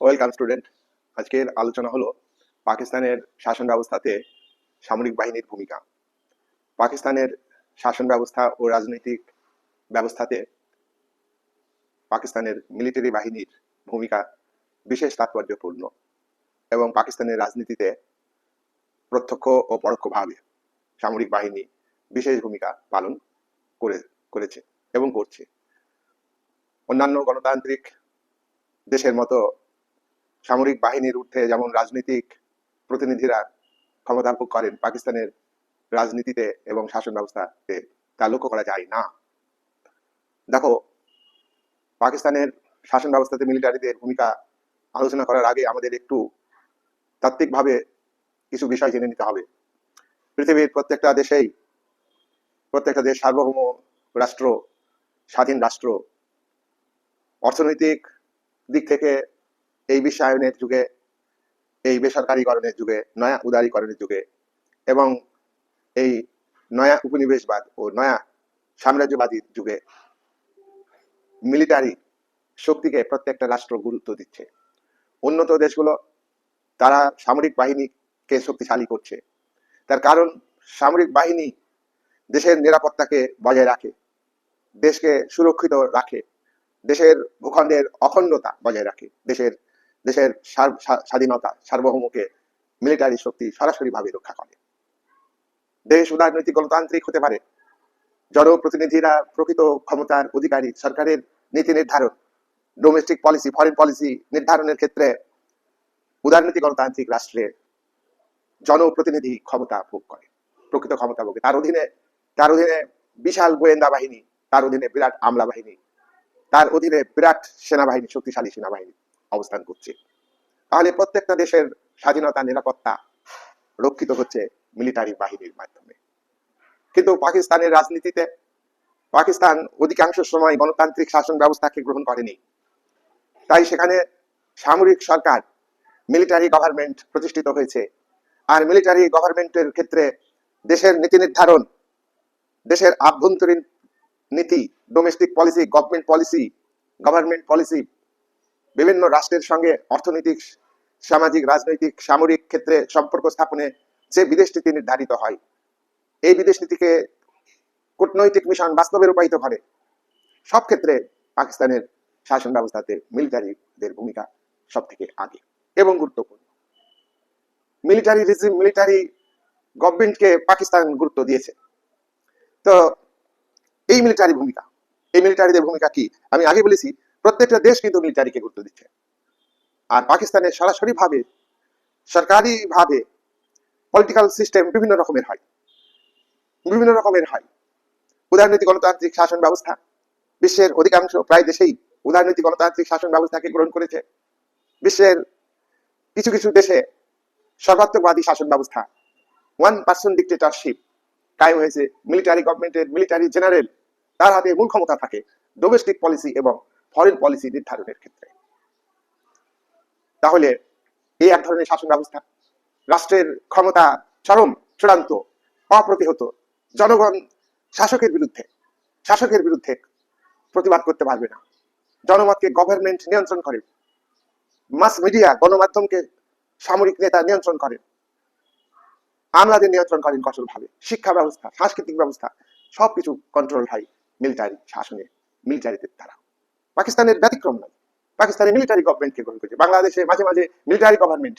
Welcome student. আজকের আলোচনা হলো পাকিস্তানের শাসন ব্যবস্থাতে সামরিক বাহিনীর ভূমিকা। পাকিস্তানের শাসন ব্যবস্থা ও রাজনৈতিক ব্যবস্থাতে পাকিস্তানের মিলিটারি বাহিনীর ভূমিকা বিশেষ তাৎপর্যপূর্ণ এবং পাকিস্তানের রাজনীতিতে প্রত্যক্ষ ও পরোক্ষভাবে সামরিক বাহিনী বিশেষ ভূমিকা পালন করে, করেছে এবং করছে। অন্যান্য গণতান্ত্রিক দেশের মতো সামরিক বাহিনীর ঊর্ধ্বে যেমন রাজনৈতিক প্রতিনিধিরা ক্ষমতা ভোগ করেন পাকিস্তানের রাজনীতিতে এবং শাসন ব্যবস্থাতে, তা লক্ষ্য করা যায় না। দেখো, পাকিস্তানের শাসন ব্যবস্থাতে মিলিটারিদের ভূমিকা আলোচনা করার আগে আমাদের একটু তাত্ত্বিকভাবে কিছু বিষয় জেনে নিতে হবে। পৃথিবীর প্রত্যেকটা দেশেই প্রত্যেকটা দেশ সার্বভৌম রাষ্ট্র, স্বাধীন রাষ্ট্র, অর্থনৈতিক দিক থেকে এই বিশ্বায়নের যুগে, এই বেসরকারীকরণের যুগে, নয়া উদারীকরণের যুগে এবং এই নয়া উপনিবেশবাদ ও নয়া সাম্রাজ্যবাদীর যুগে মিলিটারি শক্তিকে প্রত্যেকটা রাষ্ট্র গুরুত্ব দিচ্ছে। উন্নত দেশগুলো, তারা সামরিক বাহিনীকে শক্তিশালী করছে। তার কারণ, সামরিক বাহিনী দেশের নিরাপত্তাকে বজায় রাখে, দেশকে সুরক্ষিত রাখে, দেশের ভূখণ্ডের অখণ্ডতা বজায় রাখে, দেশের দেশের স্বাধীনতা, সার্বভৌমকে মিলিটারি শক্তি সরাসরিভাবে রক্ষা করে। দেশ উদারনৈতিক গণতান্ত্রিক হতে পারে। জনপ্রতিনিধিরা প্রকৃত ক্ষমতার অধিকারী সরকারের নীতি নির্ধারণ ডোমেস্টিক পলিসি ফরেন পলিসি নির্ধারণের ক্ষেত্রে উদারনীতি গণতান্ত্রিক রাষ্ট্রে জনপ্রতিনিধি ক্ষমতা ভোগ করে, প্রকৃত ক্ষমতা ভোগে। তার অধীনে তার অধীনে বিশাল গোয়েন্দা বাহিনী, তার অধীনে বিরাট আমলা বাহিনী, তার অধীনে বিরাট সেনাবাহিনী, শক্তিশালী সেনাবাহিনী। অবস্থান করছে। তাহলে প্রত্যেকটা দেশের স্বাধীনতা, নিরাপত্তা রক্ষিত হচ্ছে মিলিটারি বাহিনীর মাধ্যমে। কিন্তু পাকিস্তানের রাজনীতিতে পাকিস্তান অধিকাংশ সময় গণতান্ত্রিক শাসন ব্যবস্থাকে গ্রহণ করেনি। তাই সেখানে সামরিক সরকার মিলিটারি গভর্নমেন্ট প্রতিষ্ঠিত হয়েছে। আর মিলিটারি গভর্নমেন্টের ক্ষেত্রে দেশের নীতি নির্ধারণ, দেশের আভ্যন্তরীণ নীতি domestic policy government policy government policy বিভিন্ন রাষ্ট্রের সঙ্গে অর্থনৈতিক, সামাজিক, রাজনৈতিক, সামরিক ক্ষেত্রে সম্পর্ক স্থাপনে যে বিদেশ নীতি নির্ধারিত হয়, এই বিদেশ নীতিকে কূটনৈতিক মিশন বাস্তবে রূপায়িত করে। সব ক্ষেত্রে পাকিস্তানের শাসন ব্যবস্থাতে মিলিটারিদের ভূমিকা সব থেকে আগে এবং গুরুত্বপূর্ণ। মিলিটারি রিজিম, মিলিটারি গভর্নমেন্টকে পাকিস্তান গুরুত্ব দিয়েছে। তো এই মিলিটারি ভূমিকা, এই মিলিটারিদের ভূমিকা কি? আমি আগে বলেছি প্রত্যেকটা দেশ কিন্তু মিলিটারিকে গুরুত্ব দিচ্ছে। আর পাকিস্তানের সরাসরি ভাবে সরকারি ভাবে পলিটিক্যাল সিস্টেম বিভিন্ন রকমের হয়। বিভিন্ন রকমের হয়। উদারনৈতিক গণতান্ত্রিক শাসন ব্যবস্থা, বিশ্বের অধিকাংশ প্রায় দেশেই উদারনৈতিক গণতান্ত্রিক শাসন ব্যবস্থাকে গ্রহণ করেছে। বিশ্বের কিছু কিছু দেশে সর্বাত্মকবাদী শাসন ব্যবস্থা ওয়ান পার্সন ডিক্টেটরশিপ কায়েম হয়েছে। মিলিটারি গভর্নমেন্টের মিলিটারি জেনারেল তার হাতে মূল ক্ষমতা থাকে। ডোমেস্টিক পলিসি এবং ফরেন পলিসি নির্ধারণের ক্ষেত্রে। তাহলে এই এক ধরনের শাসন ব্যবস্থা, রাষ্ট্রের ক্ষমতা চরম, চূড়ান্ত, অপ্রতিহত, জনগণ শাসকের বিরুদ্ধে শাসকের বিরুদ্ধে প্রতিবাদ করতে পারবে না। জনমতকে গভর্নমেন্ট নিয়ন্ত্রণ করে মাস মিডিয়া গণমাধ্যমকে সামরিক নেতা নিয়ন্ত্রণ করেন আমলাদের নিয়ন্ত্রণ করেন কঠোরভাবে। শিক্ষা ব্যবস্থা, সাংস্কৃতিক ব্যবস্থা, সবকিছু কন্ট্রোল হয় মিলিটারি শাসনে মিলিটারিদের দ্বারা। পাকিস্তানের ব্যতিক্রম নয়। পাকিস্তানের মিলিটারি গভর্নমেন্টকে গ্রহণ করেছে বাংলাদেশে মাঝে মাঝে মিলিটারি গভর্নমেন্ট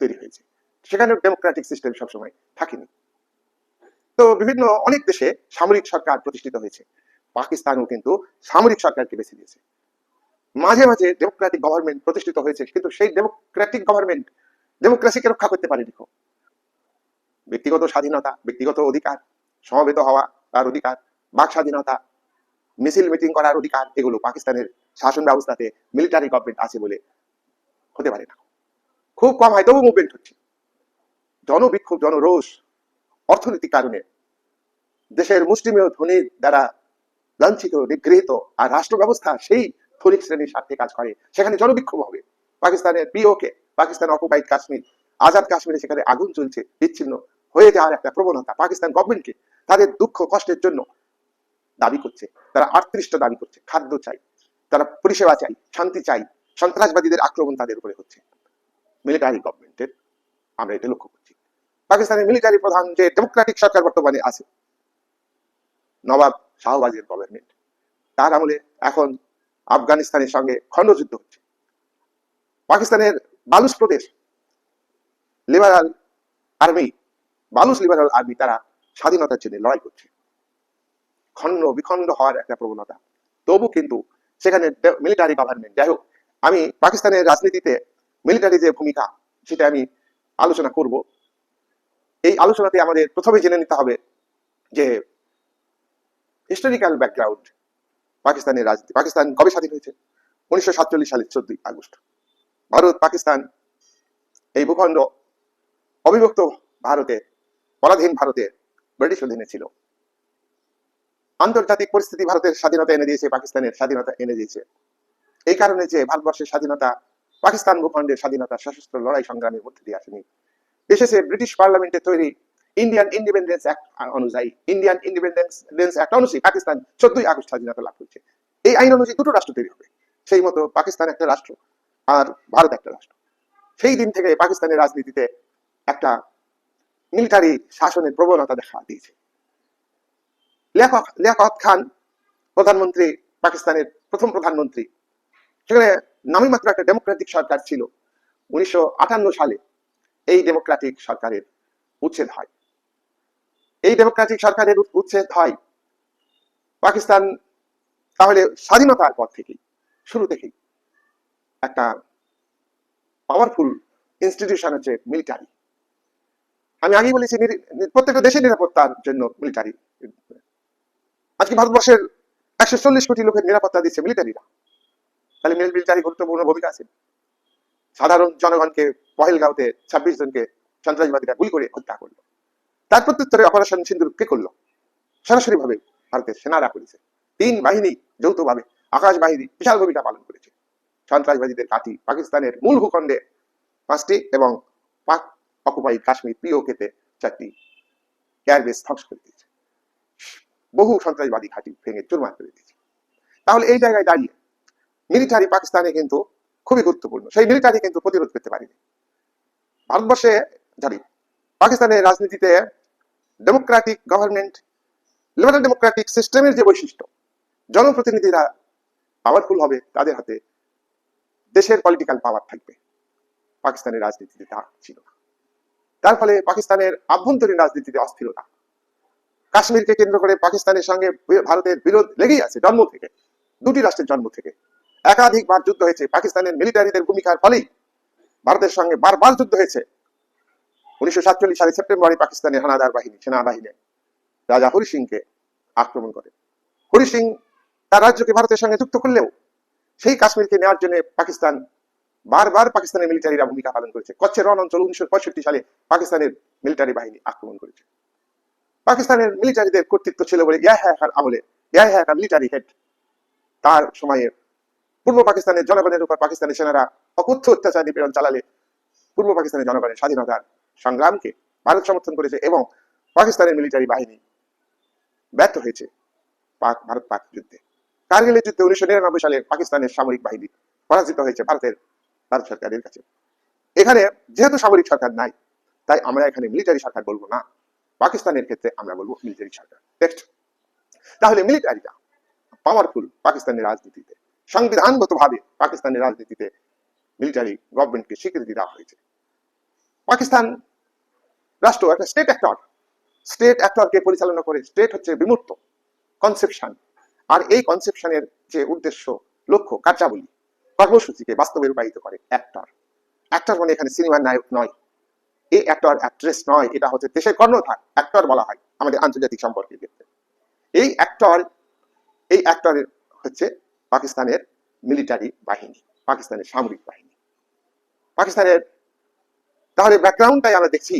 তৈরি হয়েছে। সেখানে ডেমোক্রেটিক সিস্টেম সবসময় থাকেনি। তো বিভিন্ন অনেক দেশে সামরিক সরকার প্রতিষ্ঠিত হয়েছে। পাকিস্তানও কিন্তু সামরিক সরকারকে বেছে দিয়েছে মাঝে মাঝে ডেমোক্রেটিক গভর্নমেন্ট প্রতিষ্ঠিত হয়েছে, কিন্তু সেই ডেমোক্রেটিক গভর্নমেন্ট ডেমোক্রেসিকে রক্ষা করতে পারেনি। ব্যক্তিগত স্বাধীনতা, ব্যক্তিগত অধিকার, সমবেত হওয়া তার অধিকার, বাক স্বাধীনতা মিছিল মিটিং করার অধিকার এগুলো পাকিস্তানের শাসন ব্যবস্থাতে মিলিটারি গভর্নমেন্ট আছে বলে হতে পারে না। খুব কম হয়, তবু মুভমেন্ট হচ্ছে। জনবিক্ষোভ, জনরোষ অর্থনৈতিক কারণে দেশের মুষ্টিমেয় ধনীর দ্বারা লাঞ্ছিত, নিগৃহীত আর রাষ্ট্র ব্যবস্থা সেই ধনিক শ্রেণির স্বার্থে কাজ করে, সেখানে জনবিক্ষোভ হবে। পাকিস্তানের পিওকে পাকিস্তান অকুপাইড কাশ্মীর, আজাদ কাশ্মীরে সেখানে আগুন চলছে বিচ্ছিন্ন হয়ে যাওয়ার একটা প্রবণতা। পাকিস্তান গভর্নমেন্টকে তাদের দুঃখ, কষ্টের জন্য দাবি করছে, তারা আটত্রিশটা দাবি করছে, খাদ্য চাই, তারা পরিষেবা চাই, শান্তি চাই, সন্ত্রাসবাদীদের আক্রমণ তাদের উপরে হচ্ছে। মিলিটারি গভর্নমেন্টের আমরা এটা লক্ষ্য করছি। পাকিস্তানের মিলিটারি প্রধান যে ডেমোক্রেটিক সরকার বর্তমানে আছে, নবাব শাহবাজের গভর্নমেন্ট তার আমলে এখন আফগানিস্তানের সঙ্গে খণ্ডযুদ্ধ হচ্ছে। পাকিস্তানের বালুস প্রদেশ liberal army Baloch liberal army তারা স্বাধীনতার জন্য লড়াই করছে। খণ্ড, বিখণ্ড হওয়ার একটা প্রবণতা। তবু কিন্তু সেখানে মিলিটারি গভর্নমেন্ট যাই হোক, আমি পাকিস্তানের রাজনীতিতে মিলিটারি যে ভূমিকা, সেটা আমি আলোচনা করব। এই আলোচনাতে আমাদের প্রথমে জেনে নিতে হবে যে হিস্টোরিক্যাল ব্যাকগ্রাউন্ড পাকিস্তানের রাজনীতি, পাকিস্তান কবে স্বাধীন হয়েছে? উনিশশো সাতচল্লিশ সালের চোদ্দই আগস্ট। ভারত, পাকিস্তান, এই ভূখণ্ড অবিভক্ত ভারতে, পরাধীন ভারতে ব্রিটিশ অধীনে ছিল। আন্তর্জাতিক পরিস্থিতি ভারতের স্বাধীনতা এনে দিয়েছে, পাকিস্তানের স্বাধীনতা এনে দিয়েছে। এই কারণে যে ভারতবর্ষের স্বাধীনতা, পাকিস্তান ভূখণ্ডের স্বাধীনতা, সশস্ত্র লড়াই সংগ্রামের মধ্যে দিয়ে আসেনি। এসেছে ব্রিটিশ পার্লামেন্টে তৈরি ইন্ডিয়ান ইন্ডিপেন্ডেন্স অ্যাক্ট অনুযায়ী। ইন্ডিয়ান ইন্ডিপেন্ডেন্স অ্যাক্ট অনুযায়ী পাকিস্তান চোদ্দই আগস্ট স্বাধীনতা লাভ করছে। এই আইন অনুযায়ী দুটো রাষ্ট্র তৈরি হবে। সেই মতো পাকিস্তান একটা রাষ্ট্র আর ভারত একটা রাষ্ট্র। সেই দিন থেকে পাকিস্তানের রাজনীতিতে একটা মিলিটারি শাসনের প্রবণতা দেখা দিয়েছে। লিয়াকত খান, প্রধানমন্ত্রী, পাকিস্তানের প্রথম প্রধানমন্ত্রী। সেখানে নামই মাত্র একটা ডেমোক্রেটিক সরকার ছিল। উনিশশো সালে এই ডেমোক্রেটিক সরকারের উচ্ছেদ হয়। এই ডেমোক্রেটিক সরকারের উচ্ছেদ হয় পাকিস্তান তাহলে স্বাধীনতার পর থেকেই, শুরু থেকেই একটা পাওয়ারফুল ইনস্টিটিউশন হচ্ছে মিলিটারি আমি আগেই বলেছি, প্রত্যেকটা দেশের নিরাপত্তার জন্য মিলিটারি আজকে ভারতবর্ষের একশো চল্লিশ কোটি লোকের নিরাপত্তা দিচ্ছে মিলিটারিরা। তাহলে মিলিটারি গুরুত্বপূর্ণ ভূমিকা আছে। সাধারণ জনগণকে পহেলগাঁওতে ছাব্বিশ জনকে সন্ত্রাসবাদীরা গুলি করে হত্যা করল। তার প্রত্যুত্তরে অপারেশন সিন্দুর কে করল? সরাসরি ভাবে ভারতের সেনারা করেছে। তিন বাহিনী যৌথভাবে আকাশ বাহিনী বিশাল ভূমিকা পালন করেছে। সন্ত্রাসবাদীদের কাটি পাকিস্তানের মূল ভূখণ্ডে পাঁচটি এবং পাক অকুপাই কাশ্মীর পিওকেতে চারটি এয়ারবেস ধ্বংস করে দিয়েছে। বহু সন্ত্রাসবাদী ঘাঁটি ভেঙে চুরমার করে দিয়েছে। তাহলে এই জায়গায় দাঁড়িয়ে মিলিটারি পাকিস্তানে কিন্তু খুবই গুরুত্বপূর্ণ। সেই মিলিটারি কিন্তু প্রতিরোধ করতে পারেনি। ভারতবর্ষে জানি পাকিস্তানের রাজনীতিতে ডেমোক্রেটিক গভর্নমেন্ট লিবারাল ডেমোক্রেটিক সিস্টেমের যে বৈশিষ্ট্য, জনপ্রতিনিধিরা পাওয়ারফুল হবে, তাদের হাতে দেশের পলিটিক্যাল পাওয়ার থাকবে। পাকিস্তানের রাজনীতিতে তা ছিল না। তার ফলে পাকিস্তানের আভ্যন্তরীণ রাজনীতিতে অস্থিরতা কাশ্মীরকে কেন্দ্র করে পাকিস্তানের সঙ্গে ভারতের বিরোধ লেগেই আছে জন্ম থেকে, দুটি রাষ্ট্রের জন্ম থেকে। একাধিকবার যুদ্ধ হয়েছে, পাকিস্তানের মিলিটারিদের ভূমিকার ফলেই ভারতের সঙ্গে বারবার যুদ্ধ হয়েছে। উনিশশো সাতচল্লিশ সালে সেপ্টেম্বরে পাকিস্তানের হানাদার বাহিনী, সেনাবাহিনী রাজা হরি সিংকে আক্রমণ করে। হরি সিং তার রাজ্যকে ভারতের সঙ্গে যুক্ত করলেও সেই কাশ্মীরকে নেওয়ার জন্য পাকিস্তান বারবার পাকিস্তানের মিলিটারিরা ভূমিকা পালন করেছে। কচ্ছের রণ অঞ্চল উনিশশো পঁয়ষট্টি সালে পাকিস্তানের মিলিটারি বাহিনী আক্রমণ করেছে। পাকিস্তানের মিলিটারিদের কর্তৃত্ব ছিল বলে ইয়াহিয়া খান আমলে। ইয়াহিয়া খান মিলিটারি হেড তার সময়ে পূর্ব পাকিস্তানের জনগণের উপর পাকিস্তানি সেনারা অকথ্য অত্যাচার নিপীড়ন চালালে পূর্ব পাকিস্তানের জনগণের স্বাধীনতার সংগ্রামকে ভারত সমর্থন করেছে এবং পাকিস্তানের মিলিটারি বাহিনী ব্যর্থ হয়েছে পাক, ভারত পাক যুদ্ধে। কার্গিলের যুদ্ধে উনিশশো নিরানব্বই সালে পাকিস্তানের সামরিক বাহিনী পরাজিত হয়েছে ভারতের, ভারত সরকারের কাছে। এখানে যেহেতু সামরিক সরকার নাই, তাই আমরা এখানে মিলিটারি সরকার বলব না। পাকিস্তানের ক্ষেত্রে আমরা বলব মিলিটারি সরকার নেক্সট তাহলে মিলিটারিটা পাওয়ারফুল পাকিস্তানের রাজনীতিতে, সংবিধানগতভাবে পাকিস্তানের রাজনীতিতে মিলিটারি গভর্নমেন্টকে স্বীকৃতি দেওয়া হয়েছে। পাকিস্তান রাষ্ট্র একটা স্টেট অ্যাক্টর স্টেট অ্যাক্টরকে পরিচালনা করে স্টেট হচ্ছে বিমূর্ত কনসেপশন আর এই কনসেপশনের যে উদ্দেশ্য, লক্ষ্য, কার্যাবলী, কর্মসূচিকে বাস্তবে রূপায়িত করে অ্যাক্টর অ্যাক্টর মানে এখানে সিনেমার নায়ক নয়। এই অ্যাক্টর অ্যাক্ট্রেস নয়, এটা হচ্ছে দেশের কর্ণধার অ্যাক্টর বলা হয় আমাদের আন্তর্জাতিক সম্পর্কের ক্ষেত্রে। এই অ্যাক্টর এই অ্যাক্টরের হচ্ছে পাকিস্তানের মিলিটারি বাহিনী, পাকিস্তানের সামরিক বাহিনী। পাকিস্তানের, তাহলে ব্যাকগ্রাউন্ডটাই আমরা দেখছি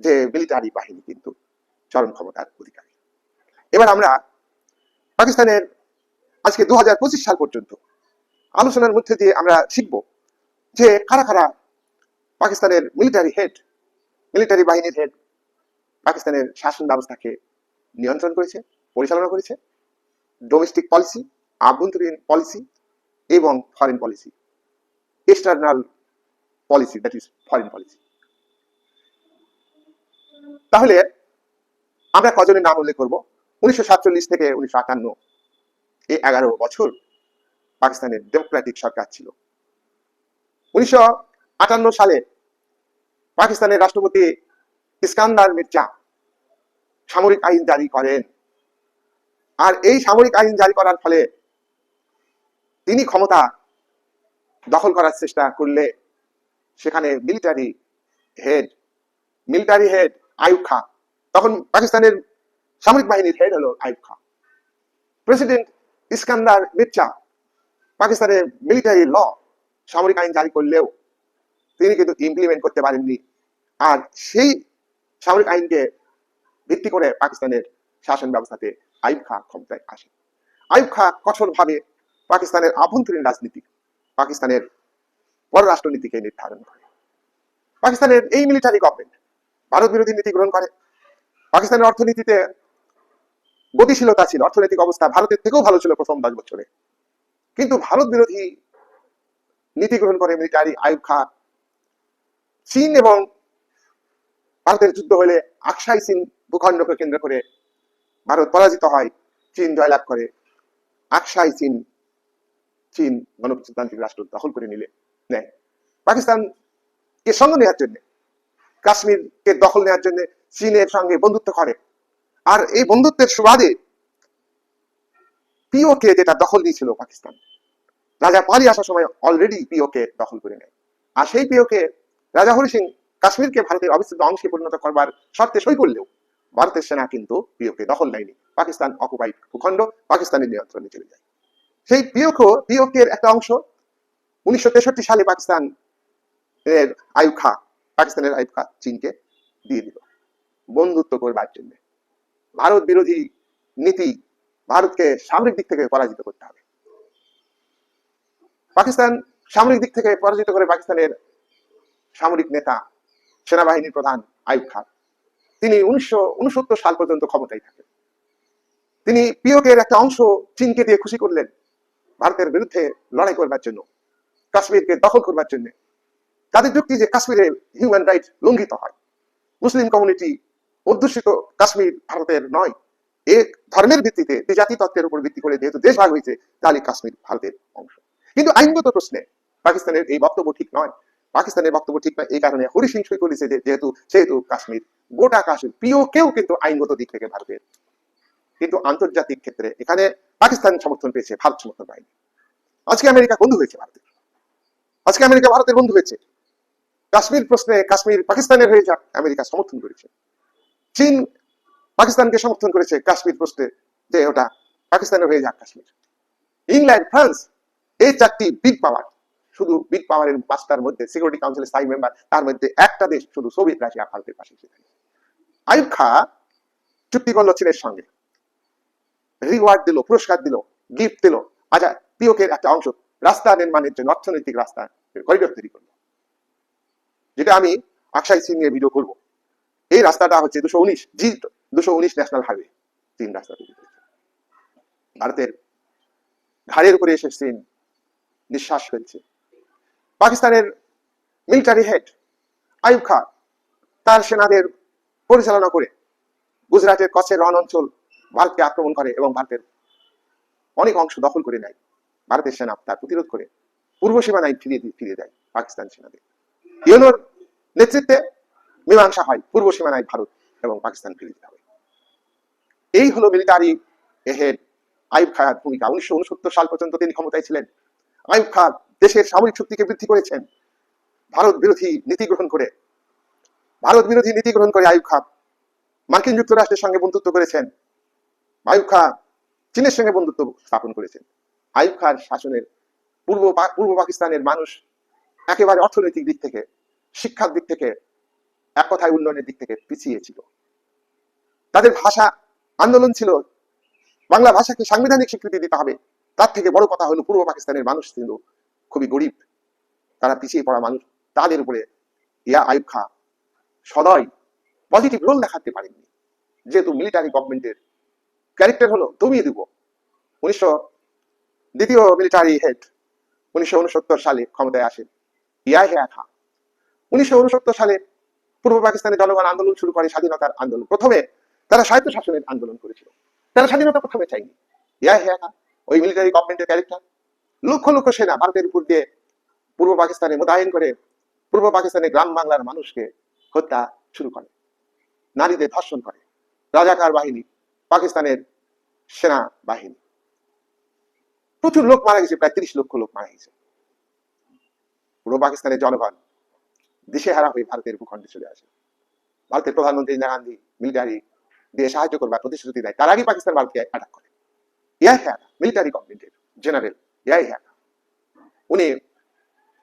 যে মিলিটারি বাহিনী কিন্তু চরম ক্ষমতার অধিকারী। এবার আমরা পাকিস্তানের, আজকে দু হাজার পঁচিশ সাল পর্যন্ত আলোচনার মধ্যে দিয়ে আমরা শিখব যে কারা কারা পাকিস্তানের মিলিটারি হেড মিলিটারি বাহিনীর হেড পাকিস্তানের শাসন ব্যবস্থাকে নিয়ন্ত্রণ করেছে, পরিচালনা করেছে ডোমেস্টিক পলিসি আভ্যন্তরীণ পলিসি এবং foreign policy external policy that is foreign policy তাহলে আমরা কজনের নাম উল্লেখ করব? উনিশশো সাতচল্লিশ থেকে উনিশশো আটান্ন। এই এগারো বছর পাকিস্তানের ডেমোক্রেটিক সরকার ছিল। উনিশশো আটান্ন সালে পাকিস্তানের রাষ্ট্রপতি ইস্কান্দার মির্জা সামরিক আইন জারি করেন। আর এই সামরিক আইন জারি করার ফলে তিনি ক্ষমতা দখল করার চেষ্টা করলে সেখানে military head military head Ayub Khan, তখন পাকিস্তানের সামরিক বাহিনীর হেড হলো আয়ুব খাঁ। প্রেসিডেন্ট ইস্কান্দার মির্জা পাকিস্তানের মিলিটারি ল সামরিক আইন জারি করলেও তিনি কিন্তু ইমপ্লিমেন্ট করতে পারেননি। আর সেই সামরিক আইনকে ভিত্তি করে পাকিস্তানের শাসন ব্যবস্থাতে আইব খাঁ ক্ষমতায় আসে আইব খাঁ কঠোরভাবে পাকিস্তানের আভ্যন্তরীণ রাজনীতি, পাকিস্তানের পররাষ্ট্র নীতিকে নির্ধারণ করে। পাকিস্তানের এই মিলিটারি গভর্নমেন্ট ভারত বিরোধী নীতি গ্রহণ করে। পাকিস্তানের অর্থনীতিতে গতিশীলতা ছিল, অর্থনৈতিক অবস্থা ভারতের থেকেও ভালো ছিল প্রথম দশ বছরে। কিন্তু ভারত বিরোধী নীতি গ্রহণ করে মিলিটারি আইব খাঁ চীন এবং ভারতের যুদ্ধ হলে আকসাই চীন ভূখণ্ডকে কেন্দ্র করে ভারত পরাজিত হয়, চীন জয়লাভ করে। আকসাই চীন চীন গণপ্রজাতান্ত্রিক রাষ্ট্র দখল করে নিলে, নেয়। পাকিস্তানকে সঙ্গ নেওয়ার জন্য কাশ্মীরকে দখল নেওয়ার জন্য চীনের সঙ্গে বন্ধুত্ব করে। আর এই বন্ধুত্বের সুবাদে পিওকে যেটা দখল নিয়েছিল পাকিস্তান, রাজা পালি আসার সময় অলরেডি পিওকে দখল করে নেয়। আর সেই পিওকে রাজা হরি সিং কাশ্মীরকে ভারতের অবিচ্ছেদ্য অংশে পরিণত করবার শর্তে সই করলেও ভারতের সেনা কিন্তু পিওকে দখল নেয়নি। পাকিস্তান অকুপাইড ভূখণ্ড, পাকিস্তানের নিয়ন্ত্রণে চলে যায়। সেই পিওকো, পিওকের একটা অংশ, উনিশশো তেষট্টি সালে পাকিস্তান এর আয়ুব খা, পাকিস্তানের আয়ুব খা চীনকে দিয়ে দিল। বন্ধুত্ব করবার জন্য। ভারত বিরোধী নীতি ভারতকে সামরিক দিক থেকে পরাজিত করতে হবে। পাকিস্তান সামরিক দিক থেকে পরাজিত করে পাকিস্তানের সামরিক নেতা সেনাবাহিনীর প্রধান আয়ুব খান। তিনি উনিশশো উনসত্তর সাল পর্যন্ত ক্ষমতায় থাকেন। তিনি পিওকের একটা অংশ চীনকে দিয়ে খুশি করলেন ভারতের বিরুদ্ধে লড়াই করবার জন্য, কাশ্মীরকে দখল করবার জন্য। তাদের যুক্তি যে কাশ্মীরে হিউম্যান রাইট লঙ্ঘিত হয়? মুসলিম কমিউনিটি অধ্যুষিত কাশ্মীর ভারতের নয়। এ ধর্মের ভিত্তিতে জাতি তত্ত্বের উপর ভিত্তি করে যেহেতু দেশ ভাগ হয়েছে, তাহলে কাশ্মীর ভারতের অংশ। কিন্তু আইনগত প্রশ্নে পাকিস্তানের এই বক্তব্য ঠিক নয়। পাকিস্তানের বক্তব্য ঠিক নয়, এই কারণে হরি সিং যে, যেহেতু, সেহেতু কাশ্মীর। গোটা কাশ্মীর, প্রিয় কেউ কিন্তু আইনগত দিক থেকে ভারতের কিন্তু আন্তর্জাতিক ক্ষেত্রে এখানে পাকিস্তান সমর্থন পেয়েছে, ভারত সমর্থন পায়নি। আজকে আমেরিকা বন্ধু হয়েছে ভারতের। আজকে আমেরিকা ভারতের বন্ধু হয়েছে। কাশ্মীর প্রশ্নে, কাশ্মীর পাকিস্তানের হয়ে যাক, আমেরিকা সমর্থন করেছে। চীন পাকিস্তানকে সমর্থন করেছে, কাশ্মীর প্রশ্নে যে ওটা পাকিস্তানের হয়ে যাক কাশ্মীর। ইংল্যান্ড, ফ্রান্স, এই চারটি বিগ পাওয়ার শুধু বিগ পাওয়ারের পাঁচটার মধ্যে সিকিউরিটি কাউন্সিলের স্থায়ী মেম্বার তার মধ্যে একটা দেশ শুধু সোভিয়েত রাশিয়া, ভারতের পাশে আইব খা চুক্তি করল চীনের সঙ্গে। রিওয়ার্ড দিল, পুরস্কার দিল গিফট দিল। আচ্ছা পিওকের একটা অংশ, রাস্তা নির্মাণের জন্য, অর্থনৈতিক রাস্তা করিডোর তৈরি করল। যেটা আমি আকসাই সিং এর ভিডিও করব। এই রাস্তাটা হচ্ছে দুশো উনিশ, জি, দুশো উনিশ ন্যাশনাল হাইওয়ে চীন রাস্তা তৈরি করেছে। ভারতের ঘাড়ের উপরে এসে চীন নিঃশ্বাস ফেলছে। পাকিস্তানের মিলিটারি হেড আইব খান তার সেনাদের পরিচালনা করে গুজরাটের কচ্ছের রণ অঞ্চল ভারতকে আক্রমণ করে এবং ভারতের অনেক অংশ দখল করে নেয়। ভারতের সেনা তার প্রতিরোধ করে, পূর্ব সীমানায় ফিরিয়ে ফিরিয়ে দেয় পাকিস্তান সেনাদের। ইউনোর নেতৃত্বে মীমাংসা হয় পূর্ব সীমানায় ভারত এবং পাকিস্তান ফিরিয়ে দিতে হবে এই হলো মিলিটারি হেড আইব খায়ের ভূমিকা। উনিশশো উনসত্তর সাল পর্যন্ত তিনি ক্ষমতায় ছিলেন। আইব খান দেশের সামরিক শক্তিকে বৃদ্ধি করেছেন। ভারত বিরোধী নীতি গ্রহণ করে। ভারত বিরোধী নীতি গ্রহণ করে আইব খান। মার্কিন যুক্তরাষ্ট্রের সঙ্গে বন্ধুত্ব করেছেন। আইব খান চীনের সঙ্গে বন্ধুত্ব স্থাপন করেছেন। আইব খান শাসনের পূর্ব পূর্ব পাকিস্তানের মানুষ একেবারে অর্থনৈতিক দিক থেকে, শিক্ষার দিক থেকে এক কথায় উন্নয়নের দিক থেকে পিছিয়ে ছিল। তাদের ভাষা আন্দোলন ছিল। বাংলা ভাষাকে সাংবিধানিক স্বীকৃতি দিতে হবে। তার থেকে বড় কথা হলো পূর্ব পাকিস্তানের মানুষ ছিল খুবই গরিব, তারা পিছিয়ে পড়া মানুষ, তাদের উপরে ইয়া আইব খা সদয় পজিটিভ রোল দেখাতে পারেননি। যেহেতু মিলিটারি গভর্নমেন্টের ক্যারেক্টার হলো দমিয়ে দিব। উনিশশো দ্বিতীয় মিলিটারি হেড উনিশশো উনসত্তর সালে ক্ষমতায় আসেন ইয়া হে খা। উনিশশো উনসত্তর সালে পূর্ব পাকিস্তানে জনগণ আন্দোলন শুরু করে স্বাধীনতার আন্দোলন। প্রথমে তারা স্বায়ত্ত শাসনের আন্দোলন করেছিল। তারা স্বাধীনতা প্রথমে চাইনি ইয়া হে খা ওই মিলিটারি গভর্নমেন্টের ক্যারেক্টার লক্ষ লক্ষ সেনা ভারতের উপর দিয়ে পূর্ব পাকিস্তানে মোতায়েন করে পূর্ব পাকিস্তানের গ্রাম বাংলার মানুষকে হত্যা শুরু করে, নারীদের ধর্ষণ করে। রাজাকার বাহিনী, পাকিস্তানের সেনা বাহিনী। প্রচুর লোক মারা গেছে, প্রায় তিরিশ লক্ষ লোক মারা গেছে। পূর্ব পাকিস্তানের জনগণ দিশে হারা হয়ে ভারতের ভূখণ্ডে চলে আসে। ভারতের প্রধানমন্ত্রী ইন্দিরা গান্ধী মিলিটারি দিয়ে সাহায্য করবার প্রতিশ্রুতি দেয়। তার আগে পাকিস্তান ভারতকে অ্যাটাক করে। ইয়াই হ্যাঁ মিলিটারি গভর্নমেন্টের জেনারেল ইয়াই হ্যাঁ উনি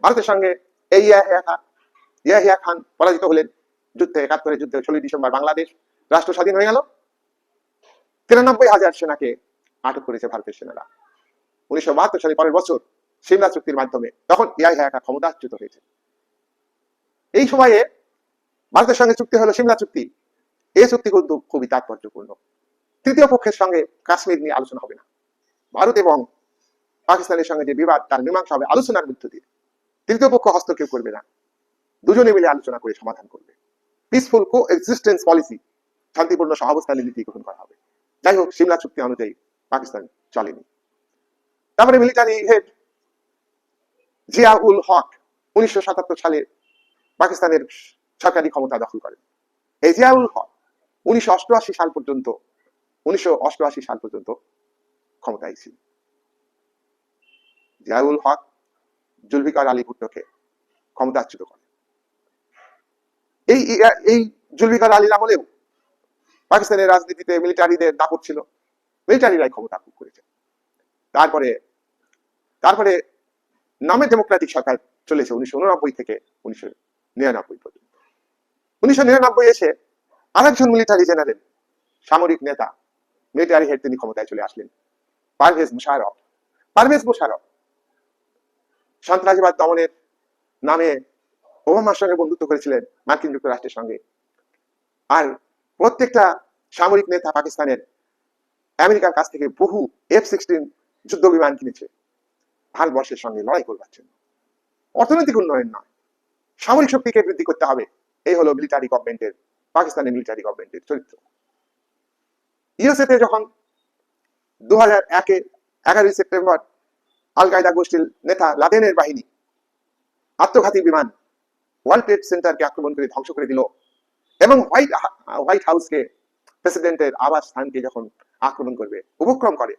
ভারতের সঙ্গে এই ইয়াহিয়া খান ইয়াহিয়া খান পরাজিত হলেন যুদ্ধে, একাত্তরের যুদ্ধে, ষোলোই ডিসেম্বর বাংলাদেশ রাষ্ট্র স্বাধীন হয়ে গেল। তিরানব্বই হাজার সেনাকে আটক করেছে ভারতের সেনারা। উনিশশো বাহাত্তর সালে পরের বছর সিমলা চুক্তির মাধ্যমে তখন ইয়াহিয়া খান ক্ষমতাচ্যুত হয়েছে। এই সময়ে ভারতের সঙ্গে চুক্তি হলো সিমলা চুক্তি। এই চুক্তি কিন্তু খুবই তাৎপর্যপূর্ণ। তৃতীয় পক্ষের সঙ্গে কাশ্মীর নিয়ে আলোচনা হবে না। ভারত এবং পাকিস্তানের সঙ্গে যে বিবাদ, তার মীমাংসা হবে আলোচনার মধ্য দিয়ে। তৃতীয় পক্ষ হস্তক্ষেপ করবে না। দুজনে মিলে আলোচনা করে সমাধান করবে। পিসফুল কো এক্সিস্টেন্স পলিসি শান্তিপূর্ণ সহাবস্থানের নীতি গ্রহণ করা হবে। যাই হোক, সিমলা চুক্তি অনুযায়ী পাকিস্তান চলেনি। তারপরে মিলিটারি হেড জিয়া উল হক উনিশশো সাতাত্তর সালে পাকিস্তানের সরকারি ক্ষমতা দখল করেন। এই জিয়াউল হক উনিশশো অষ্টআশি সাল পর্যন্ত, উনিশশো অষ্টআশি সাল পর্যন্ত ক্ষমতায় ছিল জিয়াউল হক জুলফিকার আলী ভুট্টোকে ক্ষমতাচ্যুত করে। এই এই জুলফিকার আলীর আমলেও পাকিস্তানের রাজনীতিতে মিলিটারিদের দাপট ছিল। মিলিটারিরাই ক্ষমতা ভোগ করেছে। তারপরে তারপরে নামে ডেমোক্রেটিক সরকার চলেছে উনিশশো উননব্বই থেকে উনিশশো নিরানব্বই পর্যন্ত। উনিশশো নিরানব্বই এসে আরেকজন মিলিটারি জেনারেল সামরিক নেতা মিলিটারি হেড তিনি ক্ষমতায় চলে আসলেন, পারভেজ মুশারফ পারভেজ মুশারফ সন্ত্রাসবাদ দমনের নামে ওবামার সঙ্গে বন্ধুত্ব করেছিলেন মার্কিন যুক্তরাষ্ট্রের সঙ্গে। আর প্রত্যেকটা সামরিক নেতা পাকিস্তানের আমেরিকার কাছ থেকে বহু এফ সিক্সটিন যুদ্ধ বিমান কিনেছে। ভারতবর্ষের সঙ্গে লড়াই করবার জন্য। অর্থনৈতিক উন্নয়ন নয়। সামরিক শক্তিকে বৃদ্ধি করতে হবে। এই হলো মিলিটারি গভর্নমেন্টের পাকিস্তানের মিলিটারি গভর্নমেন্টের চরিত্র। ইউএসএতে যখন দু হাজার একে এগারোই সেপ্টেম্বর আল কায়দা গোষ্ঠীর নেতা লাদেনের বাহিনী, আত্মঘাতী বিমান, ওয়ার্ল্ড ট্রেড সেন্টারকে আক্রমণ করে ধ্বংস করে দিল এবং হোয়াইট হোয়াইট হাউসকে প্রেসিডেন্টের আবাস স্থানকে যখন আক্রমণ করবে, উপক্রম করে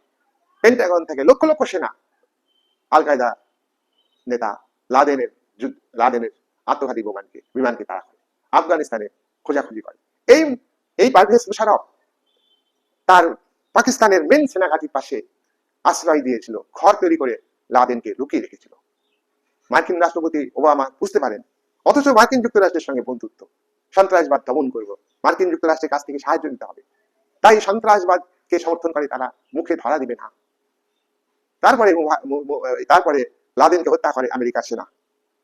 পেন্টাগন থেকে লক্ষ লক্ষ সেনা আল কায়দা নেতা লাদেনের যুদ্ধ- লাদেনের আত্মঘাতী বিমানকে বিমানকে তাড়া করে, আফগানিস্তানে খোঁজাখুঁজি করে। এই এই পারভেজ মুশারফ তার পাকিস্তানের মেন সেনাঘাটির পাশে আশ্রয় দিয়েছিল, ঘর তৈরি করে লাদেনকে লুকিয়ে রেখেছিল। মার্কিন রাষ্ট্রপতি ওবামা বুঝতে পারেন, অথচ মার্কিন যুক্তরাষ্ট্রের সঙ্গে বন্ধুত্ব। সন্ত্রাসবাদ দমন করব। মার্কিন যুক্তরাষ্ট্রের কাছ থেকে সাহায্য নিতে হবে। তাই সন্ত্রাসবাদকে সমর্থন করে তারা মুখে ধরা দিবে না। তারপরে তারপরে লাদেনকে হত্যা করে আমেরিকার সেনা।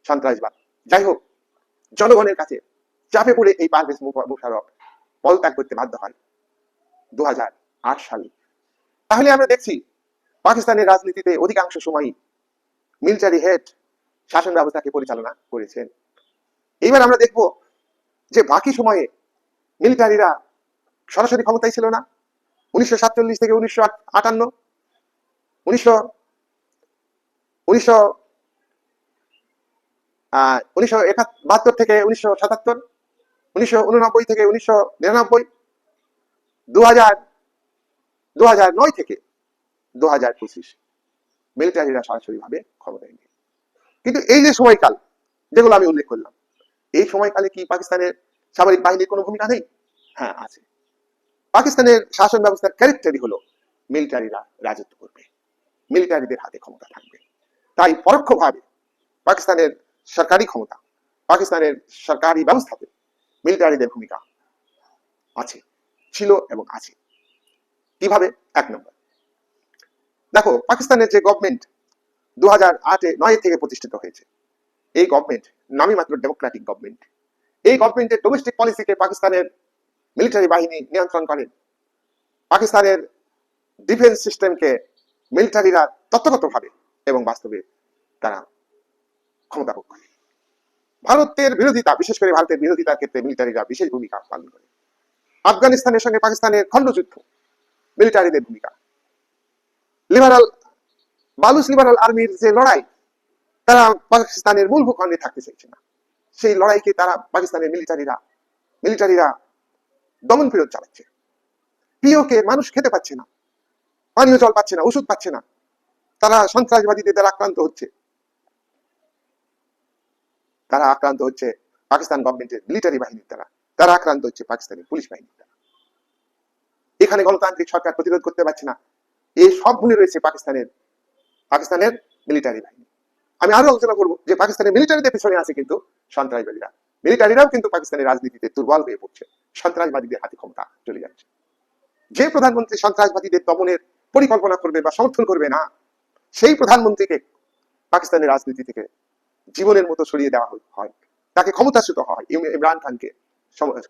সন্ত্রাসবাদ। যাই হোক, জনগণের কাছে চাপে পড়ে এই পারভেজ মুশারফ পদত্যাগ করতে বাধ্য হয়। দু হাজার আট সালে। তাহলে আমরা দেখছি পাকিস্তানের রাজনীতিতে অধিকাংশ সময়ই মিলিটারি হেড শাসন ব্যবস্থাকে পরিচালনা করেছেন। এইবার আমরা দেখব যে বাকি সময়ে মিলিটারিরা সরাসরি ক্ষমতায় ছিল না। উনিশশো সাতচল্লিশ থেকে উনিশশো আটান্ন, উনিশশো থেকে উনিশশো সাতাত্তর, উনিশশো থেকে উনিশশো নিরানব্বই দু থেকে দু হাজার পঁচিশ মিলিটারিরা কিন্তু এই যে সময়কাল, যেগুলো আমি উল্লেখ করলাম, এই সময়কালে কি পাকিস্তানের সামরিক বাহিনীর কোনো ভূমিকা নেই? হ্যাঁ আছে। পাকিস্তানের শাসন ব্যবস্থার ক্যারেক্টারই হলো মিলিটারিরা রাজত্ব করবে। মিলিটারিদের হাতে ক্ষমতা থাকবে। তাই পরোক্ষভাবে পাকিস্তানের সরকারি ক্ষমতা, পাকিস্তানের সরকারি ব্যবস্থাতে মিলিটারিদের ভূমিকা আছে, ছিল এবং আছে। কীভাবে? এক নম্বর। দেখো, পাকিস্তানের যে গভর্নমেন্ট দু হাজার আটে নয় থেকে প্রতিষ্ঠিত হয়েছে, এই গভর্নমেন্ট নামই মাত্র ডেমোক্রেটিক গভর্নমেন্ট এই গভর্নমেন্টের ডোমেস্টিক পলিসিকে পাকিস্তানের মিলিটারি বাহিনী নিয়ন্ত্রণ করেন পাকিস্তানের ডিফেন্স সিস্টেমকে মিলিটারিরা তত্ত্বগতভাবে এবং বাস্তবে তারা ক্ষমতা ভোগ করে। ভারতের বিরোধিতা, বিশেষ করে ভারতের বিরোধিতার ক্ষেত্রে মিলিটারিরা বিশেষ ভূমিকা পালন করে। আফগানিস্তানের সঙ্গে পাকিস্তানের খণ্ডযুদ্ধ মিলিটারিদের ভূমিকা। লিবারাল বালুস লিবারাল আর্মির যে লড়াই, তারা পাকিস্তানের মূল ভূখণ্ডে থাকতে চাইছে না। সেই লড়াইকে তারা পাকিস্তানের মিলিটারিরা মিলিটারিরা দমন ফেরত চালাচ্ছে। পিওকে মানুষ খেতে পাচ্ছে না, পানীয় জল পাচ্ছে না, ওষুধ পাচ্ছে না। তারা সন্ত্রাসবাদীদের দ্বারা আক্রান্ত হচ্ছে। তারা আক্রান্ত হচ্ছে পাকিস্তান গভর্নমেন্টের মিলিটারি বাহিনীর দ্বারা। তারা আক্রান্ত হচ্ছে পাকিস্তানের পুলিশ বাহিনীর দ্বারা। এখানে গণতান্ত্রিক সরকার প্রতিরোধ করতে পারছে না। এই সবগুলি রয়েছে পাকিস্তানের পাকিস্তানের মিলিটারি বাহিনী। আমি আরও আলোচনা করব যে পাকিস্তানের মিলিটারিদের পিছনে আছে কিন্তু সন্ত্রাসবাদীরা। মিলিটারিরাও কিন্তু পাকিস্তানের রাজনীতিতে দুর্বল হয়ে পড়ছে। সন্ত্রাসবাদীদের হাতে ক্ষমতা চলে যাচ্ছে। যে প্রধানমন্ত্রী সন্ত্রাসবাদীদের দমনের পরিকল্পনা করবে বা সমর্থন করবে না, সেই প্রধানমন্ত্রীকে পাকিস্তানের রাজনীতি থেকে জীবনের মতো সরিয়ে দেওয়া হয় তাকে ক্ষমতাচ্যুত হয়। ইমরান খানকে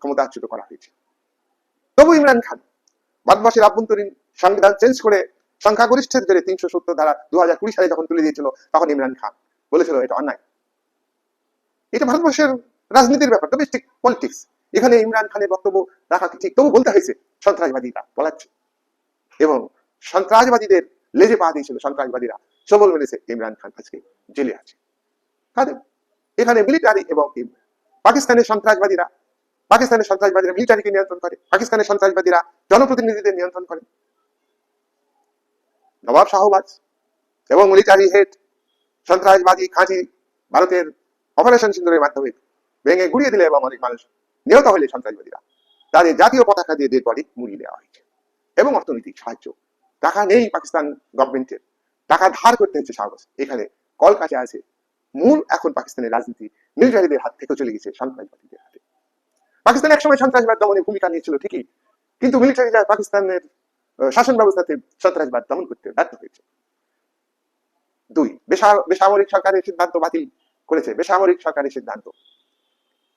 ক্ষমতাচ্যুত করা হয়েছে। তবু ইমরান খান ভারতবর্ষের আভ্যন্তরীণ সংবিধান চেঞ্জ করে সংখ্যাগরিষ্ঠের জেরে তিনশো সত্তর ধারা দু হাজার কুড়ি সালে যখন তুলে দিয়েছিল, তখন ইমরান খান বলেছিল এটা অন্যায়। এটা ভারতবর্ষের রাজনীতির ব্যাপার ডোমেস্টিক পলিটিক্স এখানে ইমরান খানের বক্তব্য রাখা ঠিক? তবু বলতে হয়েছে, সন্ত্রাসবাদীরা বলাচ্ছে। এবং সন্ত্রাসবাদীদের লেজে পা দিয়েছিল সন্ত্রাসবাদীরা। সবল মেলেছে ইমরান খান আজকে জেলে আছে। কাদের এখানে মিলিটারি এবং পাকিস্তানের সন্ত্রাসবাদীরা পাকিস্তানের সন্ত্রাসবাদীরা মিলিটারিকে নিয়ন্ত্রণ করে, পাকিস্তানের সন্ত্রাসবাদীরা জনপ্রতিনিধিদের নিয়ন্ত্রণ করে। নবাব শাহবাজ এবং মিলিটারি হেড সন্ত্রাসবাদী খাঁটি ভারতের অপারেশন সিন্দুরের মাধ্যমে ভেঙে গুড়িয়ে দিলে এবং অনেক মানুষ নিহত হলে সন্ত্রাসবাদীরা তাদের জাতীয় পতাকা দিয়ে ডেড বডি মুড়িয়ে দেওয়া হয়েছে। এবং অর্থনৈতিক সাহায্য। টাকা নেই পাকিস্তান গভর্নমেন্টের টাকা ধার করতে হচ্ছে সাহস এখানে কল কাছে আছে মূল এখন পাকিস্তানের রাজনীতি। মিলিটারিদের হাত থেকে চলে গেছে সন্ত্রাসবাদীদের হাতে। পাকিস্তান একসময় সন্ত্রাসবাদ দমনে ভূমিকা নিয়েছিল ঠিকই। কিন্তু মিলিটারিরা পাকিস্তানের শাসন ব্যবস্থাতে সন্ত্রাসবাদ দমন করতে ব্যর্থ হয়েছে। দুই বেসামরিক সরকারের সিদ্ধান্ত বাতিল করেছে। বেসামরিক সরকারের সিদ্ধান্ত।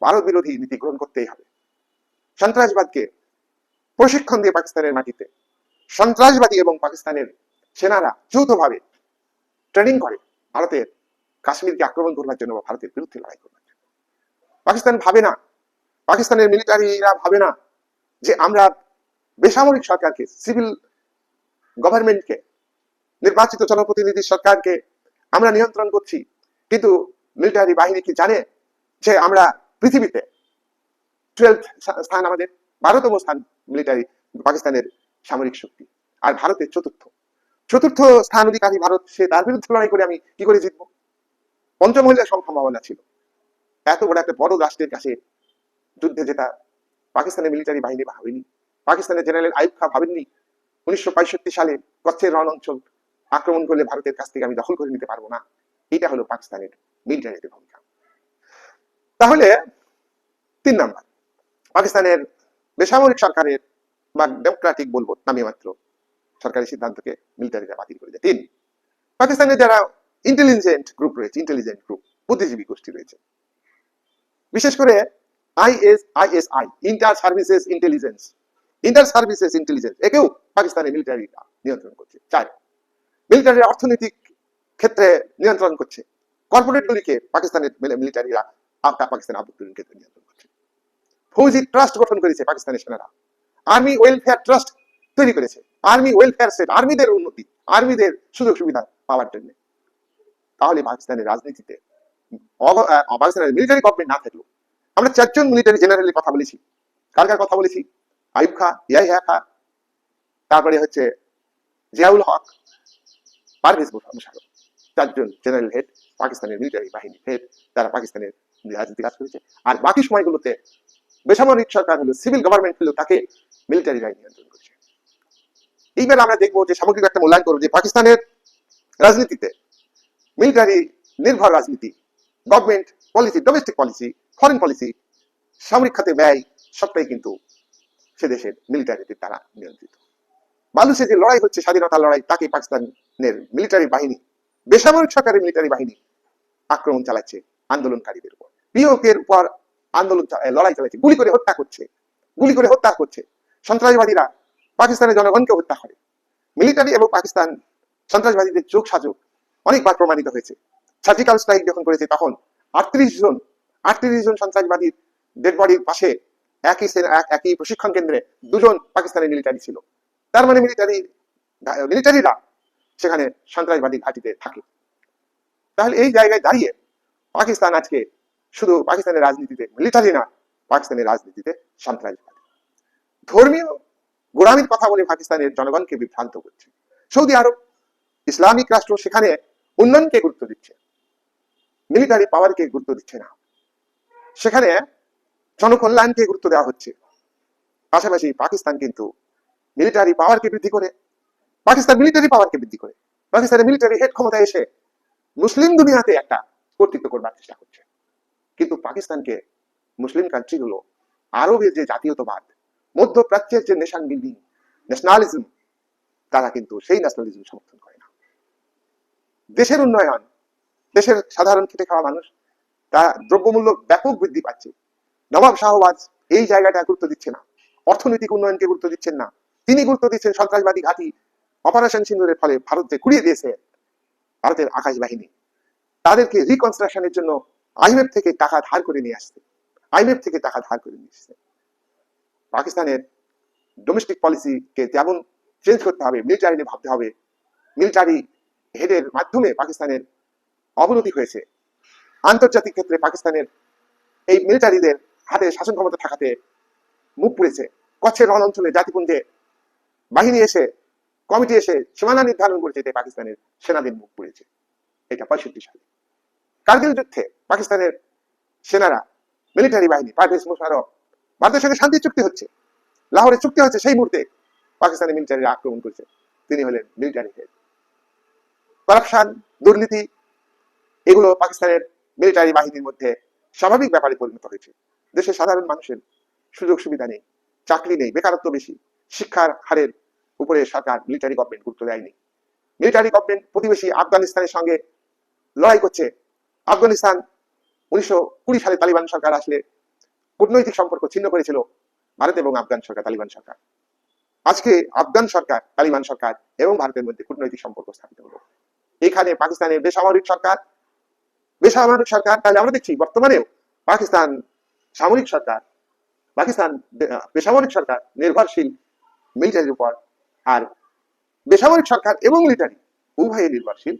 ভারত বিরোধী নীতি গ্রহণ করতেই হবে। সন্ত্রাসবাদকে প্রশিক্ষণ দিয়ে পাকিস্তানের মাটিতে সন্ত্রাসবাদী এবং পাকিস্তানের সেনারা যৌথভাবে ট্রেনিং করে। ভারতের কাশ্মীরকে আক্রমণ করবার জন্য বা ভারতের বিরুদ্ধে লড়াই করবার জন্য। পাকিস্তান ভাবে না। পাকিস্তানের মিলিটারিরা ভাবে না যে আমরা বেসামরিক সরকারকে সিভিল গভর্নমেন্টকে নির্বাচিত জনপ্রতিনিধি সরকারকে আমরা নিয়ন্ত্রণ করছি। কিন্তু মিলিটারি বাহিনী কি জানে যে আমরা পৃথিবীতে টুয়েলভ স্থান আমাদের, বারোতম স্থান মিলিটারি পাকিস্তানের সামরিক শক্তি আর ভারতের চতুর্থ। চতুর্থ স্থান অধিকারী ভারত, সে তার বিরুদ্ধে লড়াই করে আমি কি করে জিতবো? পঞ্চম হলে সম্ভাবনা ছিল। এত বড় একটা বড় রাষ্ট্রের কাছে যুদ্ধে যেটা পাকিস্তানের মিলিটারি বাহিনী ভাবেনি পাকিস্তানের জেনারেল আইব খা ভাবেননি? উনিশশো সালে কচ্ছের রণ অঞ্চল আক্রমণ করলে ভারতের কাছ থেকে আমি দখল করে নিতে পারব না। এটা হলো পাকিস্তানের মিলিটারিতে ভূমিকা। তাহলে তিন নাম্বার, পাকিস্তানের বেসামরিক সরকারের বা ডেমোক্রেটিক বলব নামে মাত্র সরকারি সিদ্ধান্তকে মিলিটারিরা বাতিল করে দেয়। তিন, পাকিস্তানের যারা ইন্টেলিজেন্ট গ্রুপ রয়েছে ইন্টেলিজেন্ট গ্রুপ বুদ্ধিজীবী গোষ্ঠী রয়েছে, বিশেষ করে IS ISI inter services intelligence inter services intelligence একেও পাকিস্তানের মিলিটারিরা নিয়ন্ত্রণ করছে। চার মিলিটারি অর্থনৈতিক ক্ষেত্রে নিয়ন্ত্রণ করছে। কর্পোরেটগুলিকে পাকিস্তানের মিলিটারিরা পাকিস্তানের আভ্যন্তরীণ ক্ষেত্রে নিয়ন্ত্রণ করছে। ফৌজি ট্রাস্ট গঠন করেছে পাকিস্তানের সেনারা। আর্মি ওয়েলফেয়ার ট্রাস্ট তৈরি করেছে। আর্মি ওয়েলফেয়ার সেট আর্মিদের উন্নতি আর্মিদের সুযোগ সুবিধা পাওয়ার জন্য। তাহলে পাকিস্তানের রাজনীতিতে পাকিস্তানের মিলিটারি গভর্নমেন্ট না থাকলেও আমরা চারজন মিলিটারি জেনারেলের কথা বলেছি। কার কার কথা বলেছি? আইব খা ইয়াহিয়া খা। তারপরে হচ্ছে জিয়াউল হক, পারভেজ মুশারফ চারজন জেনারেল হেড, পাকিস্তানের মিলিটারি বাহিনী হেড তারা পাকিস্তানের রাজনীতি কাজ করেছে। আর বাকি সময়গুলোতে বেসামরিক সরকার হলো সিভিল গভর্নমেন্ট হলো, তাকে মিলিটারি মিলিটারিরাই নিয়ন্ত্রণ করছে। এইবার আমরা দেখব যে সামগ্রিক একটা মূল্যায়ন করব যে পাকিস্তানের রাজনীতিতে মিলিটারি নির্ভর রাজনীতি government policy domestic policy foreign policy সামরিক খাতে ব্যয় সবটাই কিন্তু সে দেশের মিলিটারিদের দ্বারা নিয়ন্ত্রিত। বালুসে যে লড়াই হচ্ছে স্বাধীনতা লড়াই তাকে পাকিস্তানের মিলিটারি বাহিনী, বেসামরিক সরকারের মিলিটারি বাহিনী আক্রমণ চালাচ্ছে আন্দোলনকারীদের উপর। পিওকের উপর আন্দোলন লড়াই চালাচ্ছে, গুলি করে হত্যা করছে, গুলি করে হত্যা করছে। সন্ত্রাসবাদীরা পাকিস্তানের জনগণকে হত্যা করে। মিলিটারি এবং পাকিস্তান সন্ত্রাসবাদীদের যোগ সাজক অনেকবার প্রমাণিত হয়েছে। সার্জিক্যাল স্ট্রাইক যখন করেছে, তখন আটত্রিশ জন আটত্রিশ জন সন্ত্রাসবাদীর ডেড বডির পাশে একই একই প্রশিক্ষণ কেন্দ্রে দুজন পাকিস্তানি মিলিটারি ছিল। তার মানে মিলিটারি মিলিটারিরা সেখানে সন্ত্রাসবাদী ঘাঁটিতে থাকে। তাহলে এই জায়গায় দাঁড়িয়ে পাকিস্তান আজকে শুধু পাকিস্তানের রাজনীতিতে মিলিটারি না, পাকিস্তানের রাজনীতিতে সন্ত্রাসবাদী। ধর্মীয় গোড়ামির কথা বলে পাকিস্তানের জনগণকে বিভ্রান্ত করছে। সৌদি আরব, ইসলামিক রাষ্ট্র সেখানে উন্নয়নকে গুরুত্ব দিচ্ছে। মিলিটারি পাওয়ারকে গুরুত্ব দিচ্ছে না। সেখানে জনকল্যাণকে গুরুত্ব দেওয়া হচ্ছে। পাশাপাশি পাকিস্তান কিন্তু মিলিটারি পাওয়ারকে বৃদ্ধি করে। পাকিস্তান মিলিটারি পাওয়ারকে বৃদ্ধি করে। পাকিস্তানের মিলিটারি হেড ক্ষমতায় এসে মুসলিম দুনিয়াতে একটা কর্তৃত্ব করবার চেষ্টা করছে। কিন্তু পাকিস্তানকে মুসলিম কান্ট্রিগুলো আরবের যে জাতীয়তাবাদ, মধ্যপ্রাচ্যের যে নেশন বিল্ডিং ন্যাশনালিজম তারা কিন্তু সেই ন্যাশনালিজম সমর্থন করে না। দেশের উন্নয়ন, দেশের সাধারণ খেটে খাওয়া মানুষ তা দ্রব্যমূল্য ব্যাপক বৃদ্ধি পাচ্ছে। নবাব শাহবাজ এই জায়গাটা গুরুত্ব দিচ্ছে না। অর্থনৈতিক উন্নয়নকে গুরুত্ব দিচ্ছেন না। তিনি গুরুত্ব দিচ্ছেন সন্ত্রাসবাদী ঘাঁটি অপারেশন সিন্দুরের ফলে ভারত যে কুড়িয়ে দিয়েছে ভারতের আকাশ বাহিনী। তাদেরকে রিকনস্ট্রাকশনের জন্য আইএমএফ থেকে টাকা ধার করে নিয়ে আসছে। আইএমএফ থেকে টাকা ধার করে নিয়ে আসছে। পাকিস্তানের ডোমেস্টিক পলিসিকে যেমন চেঞ্জ করতে হবে মিলিটারি নিয়ে ভাবতে হবে। মিলিটারি হেডের মাধ্যমে পাকিস্তানের অবনতি হয়েছে। আন্তর্জাতিক ক্ষেত্রে পাকিস্তানের এই মিলিটারিদের হাতে শাসন ক্ষমতা থাকাতে মুখ পুড়েছে। কচ্ছের রণ অঞ্চলে জাতিপুঞ্জে বাহিনী এসে, কমিটি এসে সীমানা নির্ধারণ করেছে এতে পাকিস্তানের সেনাদের মুখ পুড়েছে। এটা পঁয়ষট্টি সালে। কার্গিল যুদ্ধে পাকিস্তানের সেনারা মিলিটারি বাহিনী, পারভেজ মুশারফ ভারতের সঙ্গে শান্তি চুক্তি হচ্ছে। লাহোরে চুক্তি হচ্ছে সেই মুহূর্তে পাকিস্তানি মিলিটারিরা আক্রমণ করেছে। তিনি হলেন মিলিটারি হেড করাপশন, দুর্নীতি, এগুলো পাকিস্তানের মিলিটারি বাহিনীর মধ্যে স্বাভাবিক ব্যাপারে পরিণত হয়েছে। দেশের সাধারণ মানুষের সুযোগ সুবিধা নেই, চাকরি নেই, বেকারত্ব বেশি, শিক্ষার হারের উপরে সরকার মিলিটারি গভর্নমেন্ট গুরুত্ব দেয়নি। মিলিটারি গভর্নমেন্ট প্রতিবেশী আফগানিস্তানের সঙ্গে লড়াই করছে। আফগানিস্তান উনিশশো কুড়ি সালে তালিবান সরকার আসলে কূটনৈতিক সম্পর্ক ছিন্ন করেছিল, ভারত এবং আফগান সরকার, তালিবান সরকার। আজকে আফগান সরকার, তালিবান সরকার এবং ভারতের মধ্যে কূটনৈতিক সম্পর্ক স্থাপিত হলো। এখানে পাকিস্তানের বেসামরিক সরকার বেসামরিক সরকার, তাহলে আমরা দেখছি বর্তমানেও পাকিস্তান সামরিক সরকার, পাকিস্তান, বেসামরিক সরকার নির্ভরশীল মিলিটারির উপর আর বেসামরিক সরকার এবং মিলিটারি উভয়ে নির্ভরশীল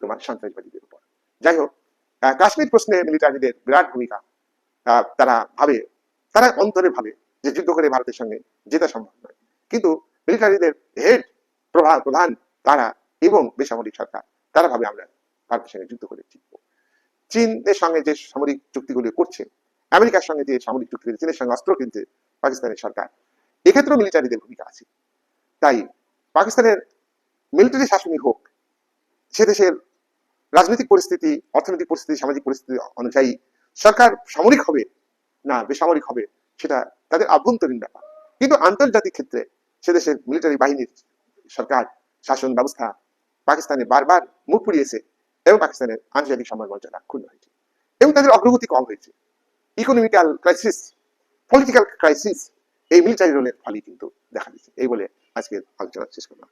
তোমার সন্ত্রাসবাদীদের উপর। যাই হোক কাশ্মীর প্রশ্নে মিলিটারিদের বিরাট ভূমিকা তারা ভাবে, তারা অন্তরে ভাবে যে যুদ্ধ করে ভারতের সঙ্গে জেতা সম্ভব নয়। কিন্তু মিলিটারিদের হেড প্রধান প্রধান তারা এবং বেসামরিক সরকার, তারা ভাবে আমরা ভারতের সঙ্গে যুদ্ধ করে জিতবো। চীনের সঙ্গে যে সামরিক চুক্তিগুলি করছে আমেরিকার সঙ্গে যে সামরিক চুক্তি করেছে, চীনের সঙ্গে অস্ত্র কিনছে পাকিস্তানের সরকার। এক্ষেত্রেও মিলিটারিদের ভূমিকা আছে। তাই পাকিস্তানের মিলিটারি শাসনই হোক সে দেশের রাজনৈতিক পরিস্থিতি অর্থনৈতিক পরিস্থিতি সামাজিক পরিস্থিতি অনুযায়ী সরকার সামরিক হবে না বেসামরিক হবে সেটা তাদের আভ্যন্তরীণ ব্যাপার। কিন্তু আন্তর্জাতিক ক্ষেত্রে সে দেশের মিলিটারি বাহিনীর সরকার শাসন ব্যবস্থা পাকিস্তানে বারবার মুখ পুড়িয়েছে এবং পাকিস্তানের আন্তর্জাতিক সম্মান মর্যাদা ক্ষুণ্ণ হয়েছে এবং তাদের অগ্রগতি কম হয়েছে। ইকোনমিক্যাল ক্রাইসিস পলিটিক্যাল ক্রাইসিস এই মিলিটারি রোলের ফালি কিন্তু দেখা দিচ্ছে এই বলে আজকের আলোচনা শেষ করলাম।